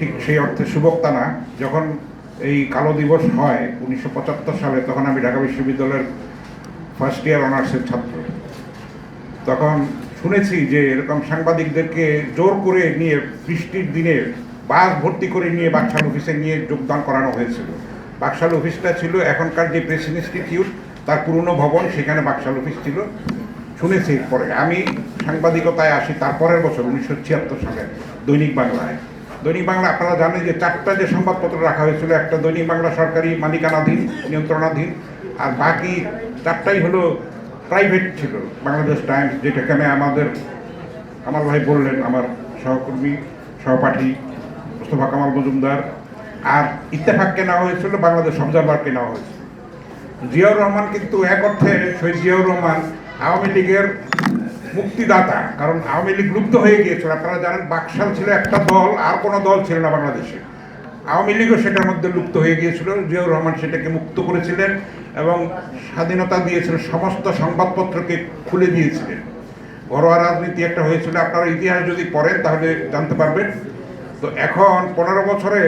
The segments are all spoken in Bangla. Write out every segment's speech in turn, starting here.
ঠিক সেই অর্থে সুবক্তা না, যখন এই কালো দিবস হয় উনিশশো পঁচাত্তর সালে, তখন আমি ঢাকা বিশ্ববিদ্যালয়ের ফার্স্ট ইয়ার অনার্সের ছাত্র। তখন শুনেছি যে এরকম সাংবাদিকদেরকে জোর করে নিয়ে বৃষ্টির দিনে বাস ভর্তি করে নিয়ে বাকশাল অফিসে নিয়ে যোগদান করানো হয়েছিল। বাকশাল অফিসটা ছিল এখনকার যে প্রেস ইনস্টিটিউট তার পুরনো ভবন, সেখানে বাকশাল অফিস ছিল। শুনেছি পরে আমি সাংবাদিকতায় আসি তারপরের বছর উনিশশো ছিয়াত্তর সালে দৈনিক বাংলায়। দৈনিক বাংলা, আপনারা জানেন যে চারটা যে সংবাদপত্র রাখা হয়েছিল, একটা দৈনিক বাংলা সরকারি মালিকানাধীন, নিয়ন্ত্রণাধীন, আর বাকি চারটাই হলো প্রাইভেট ছিল, বাংলাদেশ টাইমস যেটাখানে আমাদের কামাল ভাই বললেন, আমার সহকর্মী, সহপাঠী মুস্তফা কামাল মজুমদার, আর ইত্তেফাককে নেওয়া হয়েছিল, বাংলাদেশ অবজারভারকে নেওয়া হয়েছিল। জিয়াউর রহমান কিন্তু এক অর্থে শহীদ জিয়াউর রহমান আওয়ামী লীগের মুক্তিদাতা, কারণ আওয়ামী লীগ লুপ্ত হয়ে গিয়েছিল। আপনারা জানেন বাকশাল ছিল একটা দল, আর কোনো দল ছিল না বাংলাদেশে। আওয়ামী লীগও সেটার মধ্যে লুপ্ত হয়ে গিয়েছিল। জিয়াউর রহমান সেটাকে মুক্ত করেছিলেন এবং স্বাধীনতা দিয়েছিলেন সমস্ত সংবাদপত্রকে খুলে দিয়েছিলেন। ঘরোয়া রাজনীতি একটা হয়েছিল। আপনারা ইতিহাস যদি পড়েন, তাহলে জানতে পারবেন। তো এখন পনেরো বছরে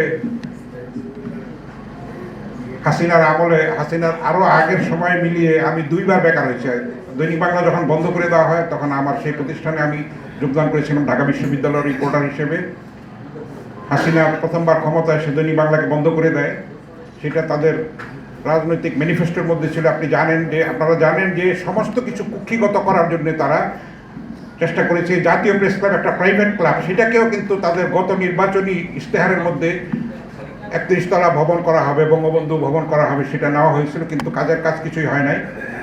হাসিনার আমলে, হাসিনার আরও আগের সময় মিলিয়ে আমি দুইবার বেকার হয়েছি। দৈনিক বাংলা যখন বন্ধ করে দেওয়া হয়, তখন আমার সেই প্রতিষ্ঠানে আমি যোগদান করেছিলাম ঢাকা বিশ্ববিদ্যালয়ের রিপোর্টার হিসেবে। হাসিনা প্রথমবার ক্ষমতায় সে দৈনিক বাংলাকে বন্ধ করে দেয়। সেটা তাদের রাজনৈতিক ম্যানিফেস্টোর মধ্যে ছিল। আপনি জানেন যে, আপনারা জানেন যে সমস্ত কিছু কুক্ষিগত করার জন্য তারা চেষ্টা করেছে। জাতীয় প্রেস ক্লাব, একটা প্রাইভেট ক্লাব সেটাকেও কিন্তু তাদের গত নির্বাচনী ইশতেহারের মধ্যে একত্রিশ তলা ভবন করা হবে, বঙ্গবন্ধু ভবন করা হবে, সেটা নেওয়া হয়েছিল, কিন্তু কাজের কাজ কিছুই হয় নাই।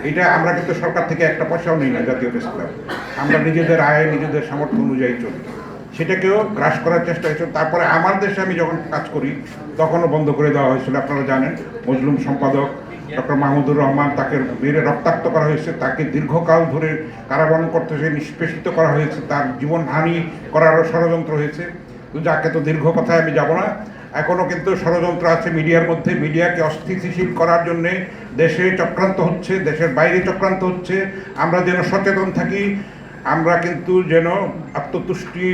এটা আমরা কিন্তু সরকার থেকে একটা পয়সাও নিই না জাতীয় প্রেস ক্লাব। আমরা নিজেদের আয়, নিজেদের সামর্থ্য অনুযায়ী চলি। সেটাকেও গ্রাস করার চেষ্টা হয়েছিল। তারপরে আমার দেশে আমি যখন কাজ করি, তখনও বন্ধ করে দেওয়া হয়েছিল, আপনারা জানেন। মজলুম সম্পাদক ডক্টর মাহমুদুর রহমান তাকে মেরে রক্তাক্ত করা হয়েছে, তাকে দীর্ঘকাল ধরে কারাবরণ করতে হয়েছে, নিষ্পেষিত করা হয়েছে, তার জীবন জীবনহানি করারও ষড়যন্ত্র হয়েছে। যাকে তো দীর্ঘ কথায় আমি যাব না এখনও কিন্তু ষড়যন্ত্র আছে মিডিয়ার মধ্যে। মিডিয়াকে অস্থিতিশীল করার জন্যে দেশে চক্রান্ত হচ্ছে, দেশের বাইরে চক্রান্ত হচ্ছে। আমরা যেন সচেতন থাকি, আমরা কিন্তু যেন আত্মতুষ্টি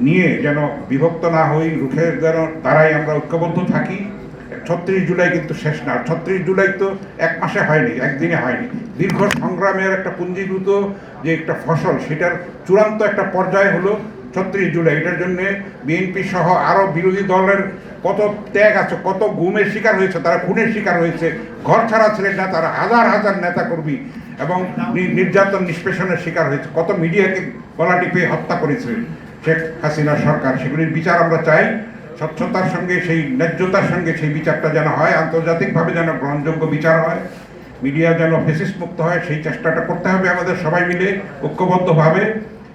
নিয়ে যেন বিভক্ত না হই, রুখে যেন তারাই আমরা ঐক্যবদ্ধ থাকি। ছত্রিশ জুলাই কিন্তু শেষ না ছত্রিশ জুলাই তো এক মাসে হয়নি, একদিনে হয়নি। দীর্ঘ সংগ্রামের একটা পুঞ্জীভূত যে একটা ফসল, সেটার চূড়ান্ত একটা পর্যায় হলো ছত্রিশ জুলাই, এটার জন্য বিএনপি সহ আরও বিরোধী দলের কত ত্যাগ আছে, কত গুমের শিকার হয়েছে, তারা খুনের শিকার হয়েছে, ঘর ছাড়া ছিলেন না, তারা হাজার হাজার নেতা কর্মী এবং নির্যাতন নিষ্পেষণের শিকার হয়েছে। কত মিডিয়াকে গলা টিপে হত্যা করেছে শেখ হাসিনা সরকার। সেগুলির বিচার আমরা চাই, স্বচ্ছতার সঙ্গে, সেই ন্যায্যতার সঙ্গে সেই বিচারটা যেন হয়, আন্তর্জাতিকভাবে যেন গ্রহণযোগ্য বিচার হয়, মিডিয়া যেন ফেসিস মুক্ত হয়, সেই চেষ্টাটা করতে হবে আমাদের সবাই মিলে, ঐক্যবদ্ধভাবে।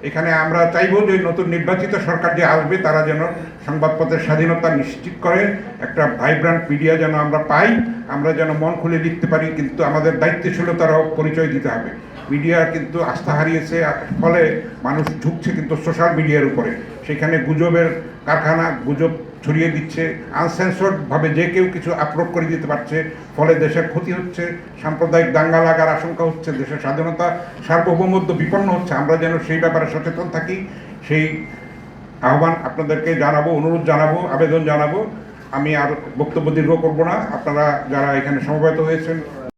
এখানে আমরা চাইব যে নতুন নির্বাচিত সরকার যে আসবে, তারা যেন সংবাদপত্রের স্বাধীনতা নিশ্চিত করে। একটা ভাইব্রান্ট মিডিয়া যেন আমরা পাই, আমরা যেন মন খুলে লিখতে পারি, কিন্তু আমাদের দায়িত্বশীলতারও পরিচয় দিতে হবে। মিডিয়া কিন্তু আস্থা হারিয়েছে, ফলে মানুষ ঝুঁকছে কিন্তু সোশ্যাল মিডিয়ার উপরে। সেখানে গুজবের কারখানা গুজব ছড়িয়ে দিচ্ছে আনসেন্সর্ডভাবে যে কেউ কিছু আপলোড করে দিতে পারছে, ফলে দেশের ক্ষতি হচ্ছে, সাম্প্রদায়িক দাঙ্গা লাগার আশঙ্কা হচ্ছে, দেশের স্বাধীনতা সার্বভৌমত্ব বিপন্ন হচ্ছে, আমরা যেন সেই ব্যাপারে সচেতন থাকি। সেই আহ্বান আপনাদেরকে জানাব, অনুরোধ জানাব, আবেদন জানাব। আমি আর বক্তব্য দীর্ঘ করব না। আপনারা যারা এখানে সমবেত হয়েছেন